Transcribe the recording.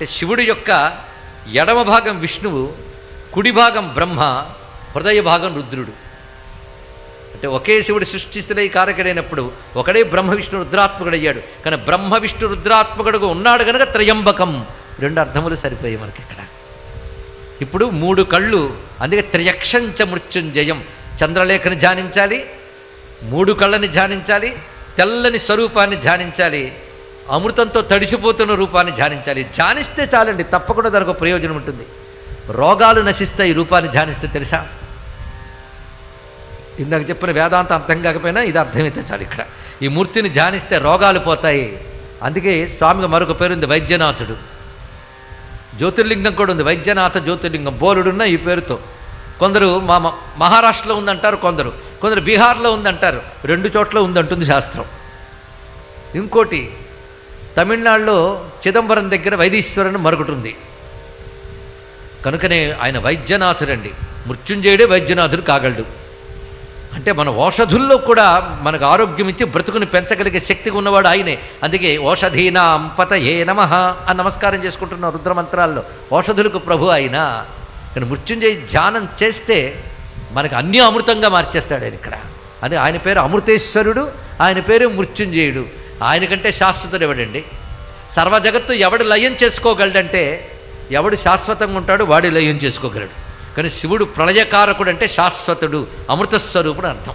అంటే శివుడి యొక్క ఎడమ భాగం విష్ణువు కుడి భాగం బ్రహ్మ హృదయ భాగం రుద్రుడు. అంటే ఒకే శివుడు సృష్టిస్తున్న ఈ కారకుడైనప్పుడు ఒకడే బ్రహ్మ విష్ణు రుద్రాత్మకుడయ్యాడు. కానీ బ్రహ్మ విష్ణు రుద్రాత్మకుడుగా ఉన్నాడు కనుక త్రయంబకం. రెండు అర్థములు సరిపోయాయి మనకి ఇక్కడ. ఇప్పుడు మూడు కళ్ళు అందుకే త్రియక్షంచ మృత్యుంజయం. చంద్రలేఖని ధ్యానించాలి మూడు కళ్ళని ధ్యానించాలి తెల్లని స్వరూపాన్ని ధ్యానించాలి. అమృతంతో తడిసిపోతున్న రూపాన్ని ధ్యానించాలి. ధ్యానిస్తే చాలండి తప్పకుండా దానికి ఒక ప్రయోజనం ఉంటుంది. రోగాలు నశిస్తాయి ఈ రూపాన్ని ధ్యానిస్తే తెలుసా? ఇందాక చెప్పిన వేదాంతం అర్థం కాకపోయినా ఇది అర్థమైతే చాలు ఇక్కడ. ఈ మూర్తిని ధ్యానిస్తే రోగాలు పోతాయి. అందుకే స్వామికి మరొక పేరు ఉంది వైద్యనాథుడు. జ్యోతిర్లింగం కూడా ఉంది వైద్యనాథ జ్యోతిర్లింగం. బోలుడున్న ఈ పేరుతో. కొందరు మా మ- మహారాష్ట్రలో ఉందంటారు కొందరు. కొందరు బీహార్లో ఉందంటారు. రెండు చోట్ల ఉందంటుంది శాస్త్రం. ఇంకోటి తమిళనాడులో చిదంబరం దగ్గర వైదీశ్వరుని మరొకటి ఉంది కనుకనే ఆయన వైద్యనాథుడండి. మృత్యుంజయుడే వైద్యనాథుడు కాగలడు. అంటే మన ఔషధుల్లో కూడా మనకు ఆరోగ్యం ఇచ్చి బ్రతుకుని పెంచగలిగే శక్తి ఉన్నవాడు ఆయనే. అందుకే ఓషధీనాం ఏ నమ అని నమస్కారం చేసుకుంటున్న రుద్రమంత్రాల్లో ఔషధులకు ప్రభు ఆయన. కానీ మృత్యుంజయ ధ్యానం చేస్తే మనకు అన్నీ అమృతంగా మార్చేస్తాడు ఆయన ఇక్కడ. అదే ఆయన పేరు అమృతేశ్వరుడు ఆయన పేరు మృత్యుంజయుడు. ఆయనకంటే శాశ్వతుడు ఎవడండి? సర్వ జగత్తు ఎవడు లయం చేసుకోగలడంటే ఎవడు శాశ్వతంగా ఉంటాడో వాడి లయం చేసుకోగలడు. కానీ శివుడు ప్రళయకారకుడు అంటే శాశ్వతుడు అమృతస్వరూపుడు అర్థం.